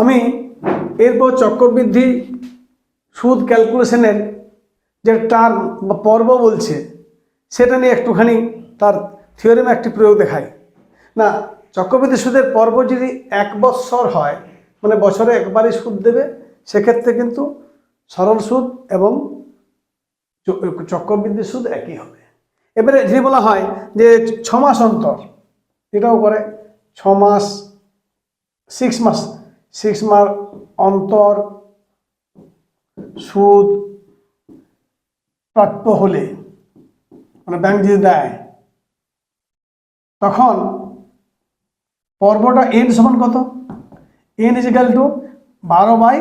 আমি এরপর চক্রবৃদ্ধি সুদ ক্যালকুলেশনের যে টার্ম বা পর্ব বলছে, সেটা নিয়ে একটুখানি তার থিওরিম একটি প্রয়োগ দেখাই। না, চক্রবৃদ্ধি সুদের পর্ব যদি এক বৎসর হয় মানে বছরে একবারই সুদ দেবে, সেক্ষেত্রে কিন্তু সরল সুদ এবং চক্রবৃদ্ধি সুদ একই হবে। এবারে যদি বলা হয় যে ছ মাস অন্তর, এটাও করে ছ মাস সিক্স মাস সিক্স মাস অন্তর, সুদ, প্রাপ্য হলে মানে ব্যাংক যদি দেয়, তখন পর্বটা এন সমান কত? এন ইজিক্যাল টু বারো বাই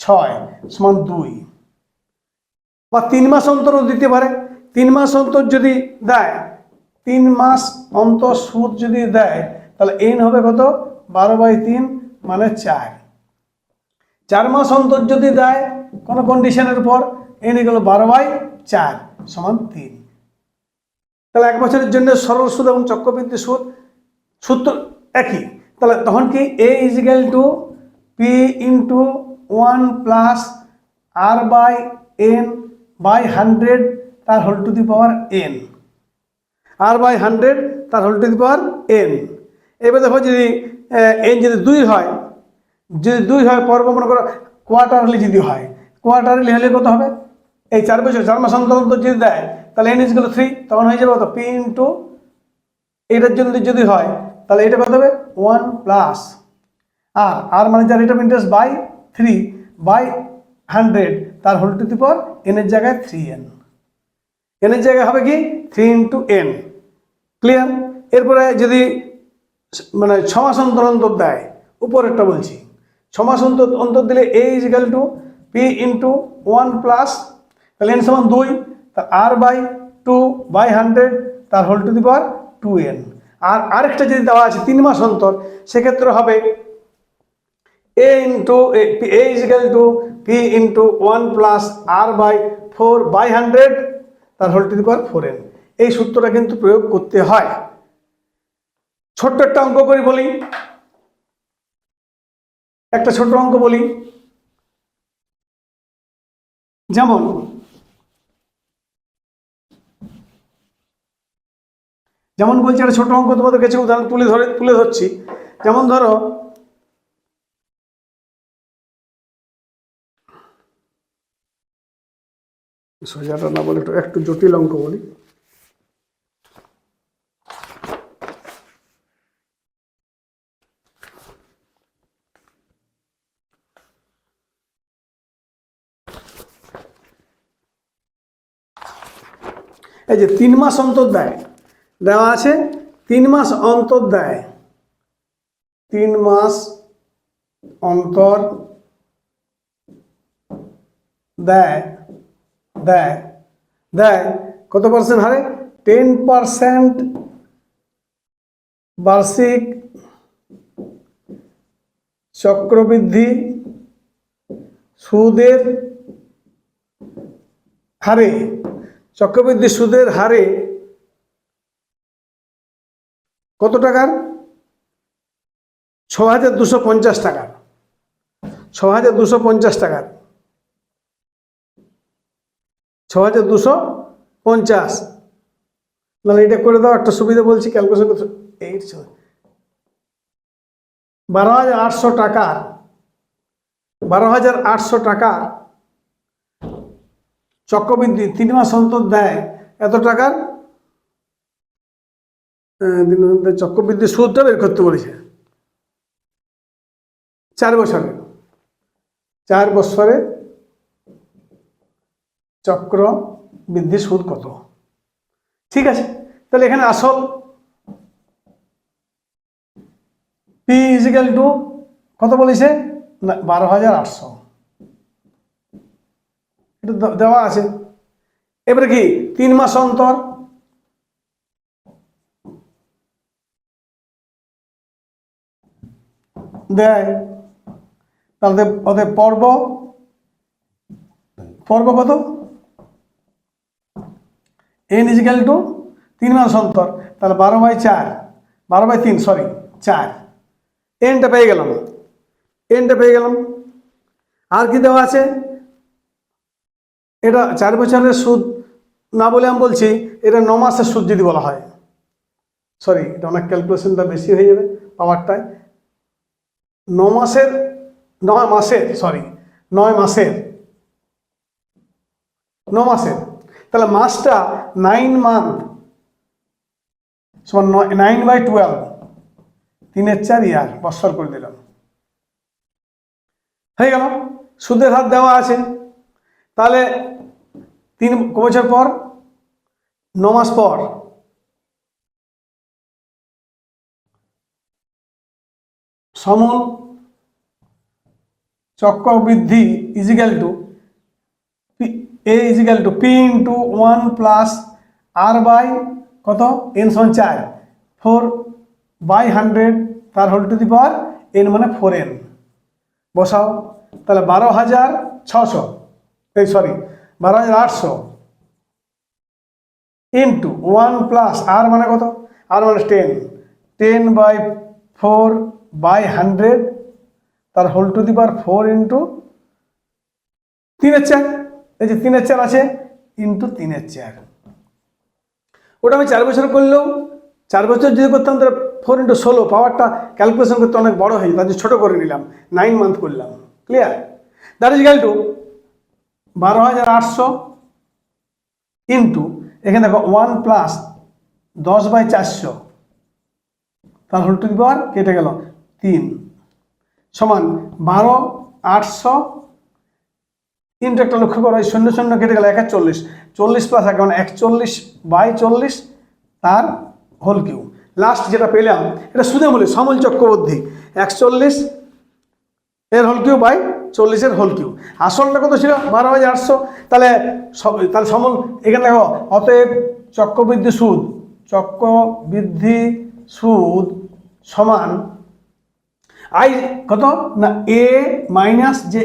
ছয় সমান দুই। বা তিন মাস অন্তরও দিতে পারে। তিন মাস অন্তর যদি দেয়, তিন মাস অন্তর সুদ যদি দেয়, তাহলে এন হবে কত? বারো বাই তিন মানে চার। চার মাস অন্তর যদি দেয়, কোনো কন্ডিশনের উপর এন গেল বারো বাই চার সমান তিন। তাহলে এক বছরের জন্য সরল সুদ এবং চক্রবৃদ্ধি সুদ সূত্র একই। তাহলে তখন কি A equal to P into one plus R by N by hundred তার whole to the power N R by hundred তার whole to the power N এবার দেখো যদি এন যদি দুই হয় যদি দুই হয়, পর্ব মনে করো কোয়ার্টারলি যদি হয় কোয়ার্টারলি হলে কত হবে? এই চার বছর, চার মাস অন্তর অন্তর যদি দেয়, তাহলে এন ইজগুলো থ্রি তখন হয়ে যাবে কত? পি ইন্টু এটার জন্য যদি হয়, তাহলে এটা কত হবে? ওয়ান প্লাস আর আর মানে যার rate of interest by three by hundred তার হোল টু দি পাওয়ার এনের জায়গায় থ্রি এন এনের জায়গায় হবে কি? থ্রি ইন্টু এন ক্লিয়ার এরপরে যদি মানে ছ মাস অন্তর অন্তর দেয়, উপরেরটা বলছি। ছ মাস অন্তর অন্তর দিলে A is equal to P into one plus তাহলে এন সমান দুই তার R by two by hundred তার whole to the power two N আর আরেকটা যদি দেওয়া আছে তিন মাস অন্তর, সেক্ষেত্রে হবে A into A is equal to P into one plus R by four by hundred তার whole to the power four N এই সূত্রটা কিন্তু প্রয়োগ করতে হয়। ছোট্ট একটা অঙ্ক করে বলি। একটা ছোট অঙ্ক বলি। যেমন যেমন বলছি একটা ছোট অঙ্ক তোমাদের কাছে উদাহরণ তুলে ধরে, তুলে ধরছি। যেমন ধরো সোজাটা না বলে একটু একটু জটিল অঙ্ক বলি। এই যে তিন মাস অন্তর দেয়, দেওয়া আছে তিন মাস অন্তর দেয়। তিন মাস অন্তর দেয় দেয় দেয়। কত পার্সেন্ট হারে? টেন পার্সেন্ট বার্ষিক চক্রবৃদ্ধি সুদের হারে চক্রবৃদ্ধি সুদের হারে কত টাকার? ছ হাজার দুশো পঞ্চাশ টাকার। ছ হাজার দুশো পঞ্চাশ টাকার। ছ হাজার দুশো পঞ্চাশ। নাহলে এটা করে দাও, একটা সুবিধা বলছি ক্যালকুলেশন করতে এইট বারো হাজার আটশো টাকার বারো হাজার আটশো টাকার চক্রবৃদ্ধি তিন মাস অন্তর দেয়, এত টাকার? অন্তর চক্রবৃদ্ধি সুদটা বের করতে বলেছে। চার বছরে। চার বছরে চক্র বৃদ্ধি সুদ কত? ঠিক আছে, তাহলে এখানে আসল পি ইজিক্যাল টু কত বলেছে? বারো হাজার আটশো। এটা দেওয়া আছে। এবারে কি, তিন মাস অন্তর? দেয়। তাহলে ওদের পর্ব? পর্ব কত? এন ইজিক্যাল টু তিন মাস অন্তর। তাহলে বারো বাই চার, বারো বাই তিন সরি চার। এনটা পেয়ে গেলাম। এনটা পেয়ে গেলাম। আর কি দেওয়া আছে? এটা চার বছরের সুদ না বলে আমি বলছি, এটা ন মাসের সুদ যদি বলা হয়। সরি এটা অনেক ক্যালকুলেশনটা বেশি হয়ে যাবে পাওয়ারটায় ন মাসের, নয় মাসের সরি নয় মাসের, ন মাসের। তাহলে মাসটা নাইন মান্থ সমান নাইন বাই টুয়েলভ তিনের চার ইয়ার, বৎসর করে দিলাম। হয়ে গেল। সুদের হার দেওয়া আছে। তাহলে তিন বছর পর? ন মাস পর। সমল চক্রবৃদ্ধি equal to A equal to P into one plus R by কত? এন সমান চার। ফোর বাই হান্ড্রেড তার whole to the power N মানে ফোর এন বসাও। তাহলে বারো হাজার ছশো। এই সরি বারো হাজার আটশো ইন্টু ওয়ান প্লাস আর মানে কত? আর মানে ten ten by four by hundred তার whole to the power four into তিনের চার। এই যে তিনের চার আছে ইন্টু তিনের চার। ওটা আমি চার বছর করলেও, চার বছর যদি করতাম, তাহলে ফোর ইন্টু ষোলো পাওয়ারটা ক্যালকুলেশন করতে অনেক বড় হয়ে জন্য ছোটো করে নিলাম নাইন মান্থ করলাম। ক্লিয়ার দ্যাট ইজ গেল টু বারো হাজার আটশো ইন্টু, এখানে দেখো ওয়ান প্লাস দশ বাই চারশো। তার হোল টু পাওয়ার কেটে গেল তিন। সমান বারো আটশো তিনটা একটা লক্ষ্য করো, এই শূন্য শূন্য কেটে গেল চল্লিশ চল্লিশ প্লাস এক মানে একচল্লিশ বাই চল্লিশ তার হোল কিউ লাস্ট যেটা পেলাম, এটা সুদে বলি সমল চক্রবর্তী একচল্লিশ এর হোল কিউ বাই চল্লিশের হোল কিউ আসলটা কত ছিল? বারো হাজার আটশো। তাহলে তাহলে সমল এখানে দেখো, অতএব চক্রবৃদ্ধি সুদ চক্রবৃদ্ধি সুদ সমান আই কত? না, এ মাইনাস যে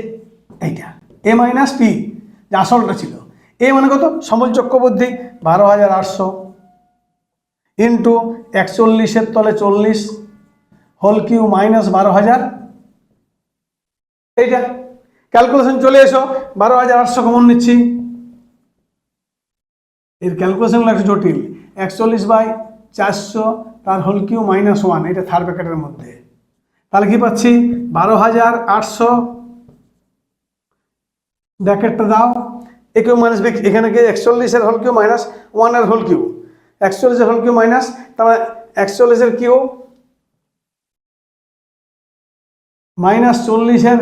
এইটা, এ মাইনাস পি, যে আসলটা ছিল। এ মানে কত? সমল চক্রবৃদ্ধি, বারো হাজার আটশো ইন্টু একচল্লিশের তলে চল্লিশ হোল কিউ মাইনাস বারো হাজার। এইটা ক্যালকুলেশন চলে এসো, বারো হাজার আটশো কমন নিচ্ছি। এর ক্যালকুলেশনগুলো একটু জটিল। একচল্লিশ বাই চারশো, তার হোল কিউ মাইনাস ওয়ান এটা থার্ড প্যাকেটের মধ্যে। তাহলে কি পাচ্ছি? বারো হাজার আটশো ব্র্যাকেটটা দাও। এ কিউ মাইনাস এখানে কি একচল্লিশের হোল কিউ মাইনাস ওয়ানের হোল কিউ একচল্লিশের হোল কিউ মাইনাস তাহলে একচল্লিশের কিউ মাইনাস চল্লিশের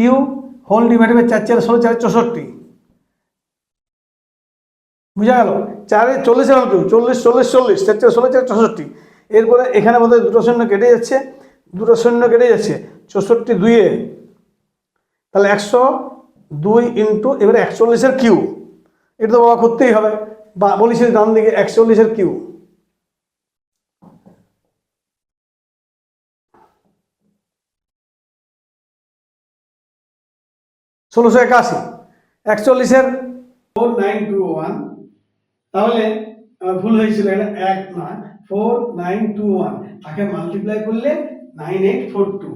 কিউ হোল ডিভাইড বাই চার চার ষোলো, চার চৌষট্টি। বুঝা গেল? চারে চল্লিশের হোল কিউ, চল্লিশ চল্লিশ চল্লিশ, চার চার ষোলো, চার চৌষট্টি। এরপরে এখানে বোধহয় দুটো শূন্য কেটে যাচ্ছে, দুটো শূন্য কেটে যাচ্ছে, চৌষট্টি দুইয়ে। তাহলে একশো দুই ইন্টু, এবারে একচল্লিশের কিউ। এটা তো বাবা করতেই হবে। বা বলিস ডান দিকে একচল্লিশের কিউ। ষোলোশো একাশি। একচল্লিশের ফোর নাইন টু ওয়ান তাহলে ভুল হয়েছিল, এটা এক নয় ফোর নাইন টু ওয়ান তাকে মাল্টিপ্লাই করলে নাইন এইট ফোর টু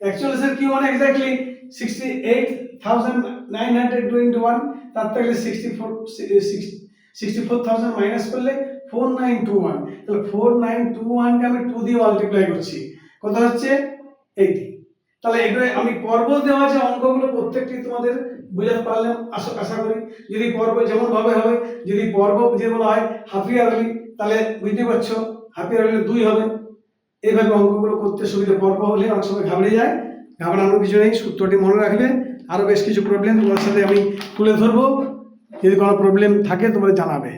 একচল্লিশের কি one exactly sixty eight thousand nine hundred twenty one তার থেকে sixty four sixty four thousand minus করলে ফোর নাইন টু ওয়ান তাহলে ফোর নাইন টু ওয়ানকে আমি টু দিয়ে মাল্টিপ্লাই করছি। কত হচ্ছে এইটি তাহলে এগুলো আমি পর্ব দেওয়া যে অঙ্কগুলো প্রত্যেকটি তোমাদের বুঝাতে পারলাম আশা আশা করি, যদি পর্ব যেমন ভাবে হবে, যদি পর্ব যে বলা হয় হাফ ইয়ারলি তাহলে বুঝতে পারছ হাফ ইয়ারলি দুই হবে। এইভাবে অঙ্কগুলো করতে সুবিধা পর্ব হলে অনেক সময় ঘাবড়ে যায়, ঘাবড়ানোর কিছু নেই, সূত্রটি মনে রাখবে। আরও বেশ কিছু প্রবলেম তোমার সাথে আমি তুলে ধরবো। যদি কোনো প্রবলেম থাকে, তোমরা জানাবে।